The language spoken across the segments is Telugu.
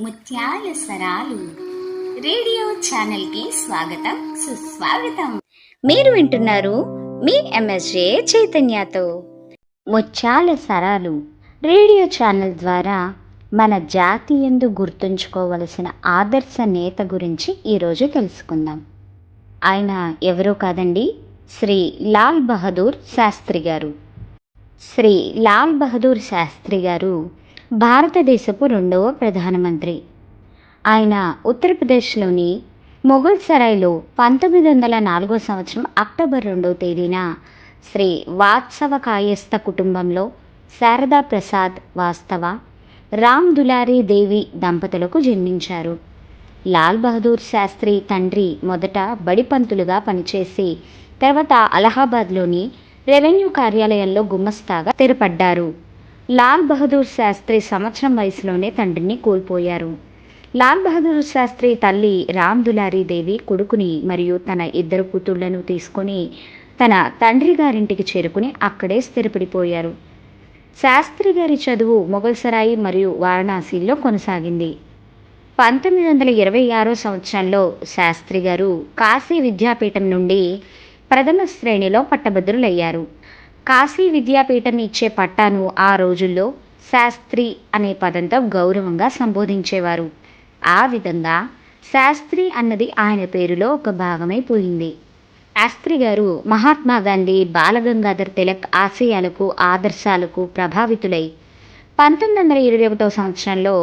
ముత్యాల సరాలు రేడియో ఛానల్కి స్వాగతం సుస్వాగతం. మీరు వింటున్నారు మీ ఎంఎస్జే చైతన్యతో. ముత్యాల సరాలు రేడియో ఛానల్ ద్వారా మన జాతి ఎందు గుర్తుంచుకోవలసిన ఆదర్శ నేత గురించి ఈరోజు తెలుసుకుందాం. ఆయన ఎవరో కాదండి? శ్రీ లాల్ బహదూర్ శాస్త్రి గారు. శ్రీ లాల్ బహదూర్ శాస్త్రి గారు భారతదేశపు రెండవ ప్రధానమంత్రి. ఆయన ఉత్తరప్రదేశ్లోని మొఘల్ సరాయ్లో పంతొమ్మిది వందల నాలుగో సంవత్సరం అక్టోబర్ రెండవ తేదీన శ్రీ వాత్సవ కాయస్థ కుటుంబంలో శారదా ప్రసాద్ వాస్తవ రామ్ దులారీ దేవి దంపతులకు జన్మించారు. లాల్ బహదూర్ శాస్త్రి తండ్రి మొదట బడిపంతులుగా పనిచేసి తర్వాత అలహాబాద్లోని రెవెన్యూ కార్యాలయంలో గుమ్మస్తాగా స్థిరపడ్డారు. లాల్ బహదూర్ శాస్త్రి సంవత్సరం వయసులోనే తండ్రిని కోల్పోయారు. లాల్ బహదూర్ శాస్త్రి తల్లి రామ్ దులారీ దేవి కొడుకుని మరియు తన ఇద్దరు కూతుళ్ళను తీసుకొని తన తండ్రి గారింటికి చేరుకుని అక్కడే స్థిరపడిపోయారు. శాస్త్రి గారి చదువు మొగల్సరాయి మరియు వారణాసిలో కొనసాగింది. పంతొమ్మిది వందల ఇరవై ఆరో సంవత్సరంలో శాస్త్రి గారు కాశీ విద్యాపీఠం నుండి ప్రథమ శ్రేణిలో పట్టభద్రులయ్యారు. కాశీ విద్యాపీఠం ఇచ్చే పట్టాను ఆ రోజుల్లో శాస్త్రి అనే పదంతో గౌరవంగా సంబోధించేవారు. ఆ విధంగా శాస్త్రి అన్నది ఆయన పేరులో ఒక భాగమైపోయింది శాస్త్రి గారు మహాత్మా గాంధీ బాలగంగాధర్ తిలక్ ఆశయాలకు ఆదర్శాలకు ప్రభావితులై పంతొమ్మిది వందల ఇరవై ఒకటో సంవత్సరంలో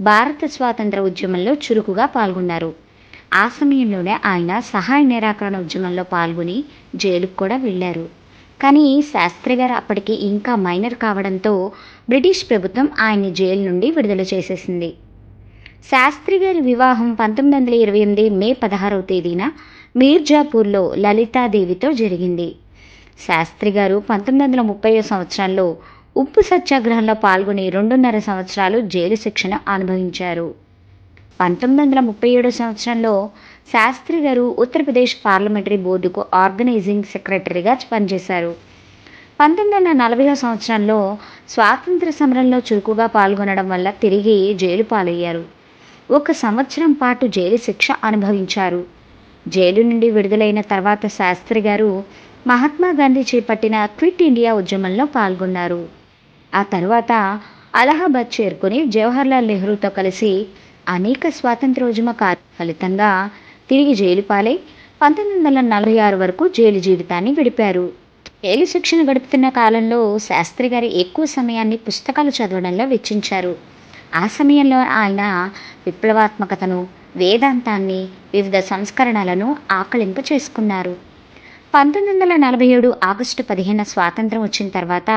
భారత స్వాతంత్ర ఉద్యమంలో చురుకుగా పాల్గొన్నారు. ఆ సమయంలోనే ఆయన సహాయ నిరాకరణ ఉద్యమంలో పాల్గొని జైలుకు కూడా వెళ్ళారు. కానీ శాస్త్రి గారు అప్పటికి ఇంకా మైనర్ కావడంతో బ్రిటిష్ ప్రభుత్వం ఆయన్ని జైలు నుండి విడుదల చేసేసింది. శాస్త్రి గారి వివాహం పంతొమ్మిది వందల ఇరవై ఎనిమిది మే పదహారవ తేదీన మీర్జాపూర్లో లలితాదేవితో జరిగింది. శాస్త్రి గారు పంతొమ్మిది వందల ముప్పై సంవత్సరంలో ఉప్పు సత్యాగ్రహంలో పాల్గొని రెండున్నర సంవత్సరాలు జైలు శిక్షణ అనుభవించారు. పంతొమ్మిది వందల ముప్పై ఏడో సంవత్సరంలో శాస్త్రి గారు ఉత్తరప్రదేశ్ పార్లమెంటరీ బోర్డుకు ఆర్గనైజింగ్ సెక్రటరీగా పనిచేశారు. పంతొమ్మిది వందల నలభై సంవత్సరంలో స్వాతంత్ర సమరంలో చురుకుగా పాల్గొనడం వల్ల తిరిగి జైలు పాలయ్యారు. ఒక సంవత్సరం పాటు జైలు శిక్ష అనుభవించారు. జైలు నుండి విడుదలైన తర్వాత శాస్త్రి గారు మహాత్మా గాంధీ చేపట్టిన క్విట్ ఇండియా ఉద్యమంలో పాల్గొన్నారు. ఆ తర్వాత అలహాబాద్ చేరుకుని జవహర్లాల్ నెహ్రూతో కలిసి అనేక స్వాతంత్రోద్యమ కార్య ఫలితంగా తిరిగి జైలు పాలై పంతొమ్మిది వందల నలభై ఆరు వరకు జైలు జీవితాన్ని గడిపారు. జైలు శిక్షణ గడుపుతున్న కాలంలో శాస్త్రి గారి ఎక్కువ సమయాన్ని పుస్తకాలు చదవడంలో వెచ్చించారు. ఆ సమయంలో ఆయన విప్లవాత్మకతను వేదాంతాన్ని వివిధ సంస్కరణలను ఆకలింప చేసుకున్నారు. పంతొమ్మిది వందల నలభై ఏడు ఆగస్టు పదిహేను స్వాతంత్రం వచ్చిన తర్వాత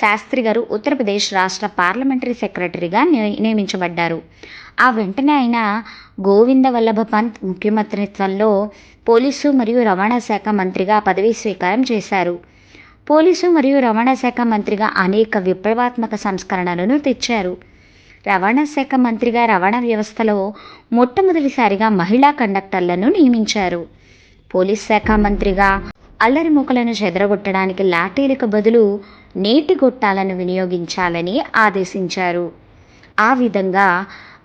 శాస్త్రి గారు ఉత్తరప్రదేశ్ రాష్ట్ర పార్లమెంటరీ సెక్రటరీగా నియ- నియమించబడ్డారు. ఆ వెంటనే ఆయన గోవింద వల్లభ పంత్ ముఖ్యమంత్రిత్వంలో పోలీసు మరియు రవాణా శాఖ మంత్రిగా పదవీ స్వీకారం చేశారు. పోలీసు మరియు రవాణా శాఖ మంత్రిగా అనేక విప్లవాత్మక సంస్కరణలను తెచ్చారు. రవాణా శాఖ మంత్రిగా రవాణా వ్యవస్థలో మొట్టమొదటిసారిగా మహిళా కండక్టర్లను నియమించారు. పోలీస్ శాఖ మంత్రిగా అల్లరి మూకలను చెదరగొట్టడానికి లాఠీలకు బదులు నీటి గొట్టాలను వినియోగించాలని ఆదేశించారు. ఆ విధంగా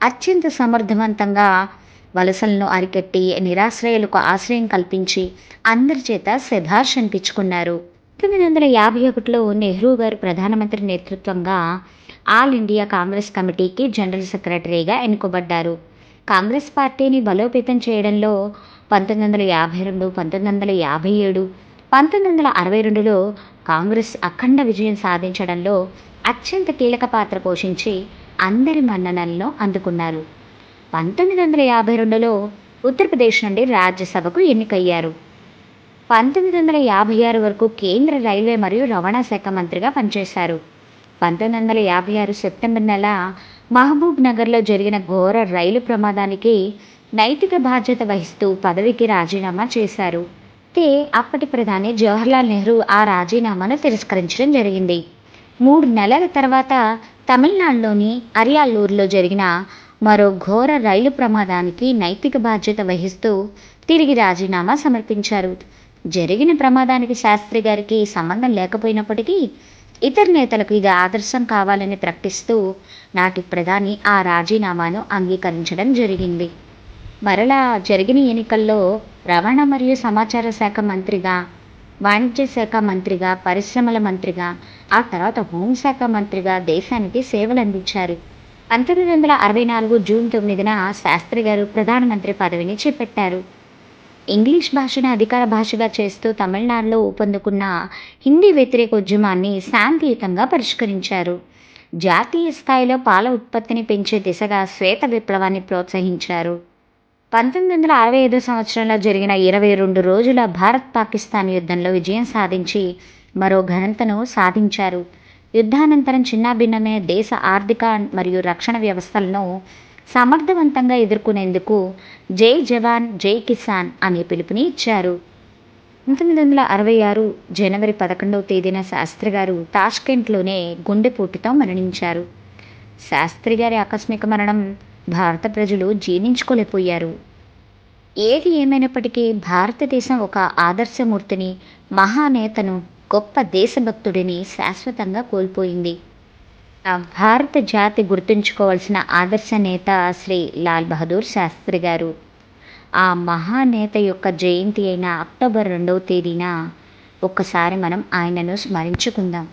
అత్యంత సమర్థవంతంగా వలసలను అరికట్టి నిరాశ్రయులకు ఆశ్రయం కల్పించి అందరి చేత శభాష్ అనిపించుకున్నారు. పంతొమ్మిది వందల యాభై ఒకటిలో నెహ్రూ గారు ప్రధానమంత్రి నేతృత్వంగా ఆల్ ఇండియా కాంగ్రెస్ కమిటీకి జనరల్ సెక్రటరీగా ఎన్నుకోబడ్డారు. కాంగ్రెస్ పార్టీని బలోపేతం చేయడంలో పంతొమ్మిది వందల యాభై రెండు పంతొమ్మిది వందల యాభై ఏడు పంతొమ్మిది వందల అరవై రెండులో కాంగ్రెస్ అఖండ విజయం సాధించడంలో అత్యంత కీలక పాత్ర పోషించి అందరి మన్ననలను అందుకున్నారు. పంతొమ్మిది వందల యాభై రెండులో ఉత్తరప్రదేశ్ నుండి రాజ్యసభకు ఎన్నికయ్యారు. పంతొమ్మిది వందల యాభై ఆరు వరకు కేంద్ర రైల్వే మరియు రవాణా శాఖ మంత్రిగా పనిచేశారు. పంతొమ్మిది వందల యాభై ఆరు సెప్టెంబర్ నెల మహబూబ్ నగర్లో జరిగిన ఘోర రైలు ప్రమాదానికి నైతిక బాధ్యత వహిస్తూ పదవికి రాజీనామా చేశారు. అయితే అప్పటి ప్రధాని జవహర్లాల్ నెహ్రూ ఆ రాజీనామాను తిరస్కరించడం జరిగింది. మూడు నెలల తర్వాత తమిళనాడులోని అరియాల్లూరులో జరిగిన మరో ఘోర రైలు ప్రమాదానికి నైతిక బాధ్యత వహిస్తూ తిరిగి రాజీనామా సమర్పించారు. జరిగిన ప్రమాదానికి శాస్త్రి గారికి సంబంధం లేకపోయినప్పటికీ ఇతర నేతలకు ఇది ఆదర్శం కావాలని ప్రకటిస్తూ నాటి ప్రధాని ఆ రాజీనామాను అంగీకరించడం జరిగింది. మరలా జరిగిన ఎన్నికల్లో రవాణా మరియు సమాచార శాఖ మంత్రిగా వాణిజ్య శాఖ మంత్రిగా పరిశ్రమల మంత్రిగా ఆ తర్వాత హోంశాఖ మంత్రిగా దేశానికి సేవలు అందించారు. పంతొమ్మిది వందల అరవై నాలుగు జూన్ తొమ్మిదిన శాస్త్రి గారు ప్రధానమంత్రి పదవిని చేపట్టారు. ఇంగ్లీష్ భాషను అధికార భాషగా చేస్తూ తమిళనాడులో ఊపందుకున్న హిందీ వ్యతిరేక ఉద్యమాన్ని శాంతియుతంగా పరిష్కరించారు. జాతీయ స్థాయిలో పాల ఉత్పత్తిని పెంచే దిశగా శ్వేత విప్లవాన్ని ప్రోత్సహించారు. పంతొమ్మిది వందల అరవై ఐదు సంవత్సరంలో జరిగిన ఇరవై రెండు రోజుల భారత్ పాకిస్తాన్ యుద్ధంలో విజయం సాధించి మరో ఘనతను సాధించారు. యుద్ధానంతరం చిన్నాభిన్నమైన దేశ ఆర్థిక మరియు రక్షణ వ్యవస్థలను సమర్థవంతంగా ఎదుర్కొనేందుకు జై జవాన్ జై కిసాన్ అనే పిలుపుని ఇచ్చారు. పంతొమ్మిది వందల అరవై ఆరు జనవరి పదకొండవ తేదీన శాస్త్రి గారు తాష్కెంట్లోనే గుండెపోటుతో మరణించారు. శాస్త్రి గారి ఆకస్మిక మరణం భారత ప్రజలు జీర్ణించుకోలేకపోయారు. ఏది ఏమైనప్పటికీ భారతదేశం ఒక ఆదర్శమూర్తిని మహానేతను గొప్ప దేశభక్తుడిని శాశ్వతంగా కోల్పోయింది. ఆ భారత జాతి గుర్తుంచుకోవాల్సిన ఆదర్శ నేత శ్రీ లాల్ బహదూర్ శాస్త్రి గారు. ఆ మహానేత యొక్క జయంతి అయిన అక్టోబర్ రెండవ తేదీన ఒక్కసారి మనం ఆయనను స్మరించుకుందాం.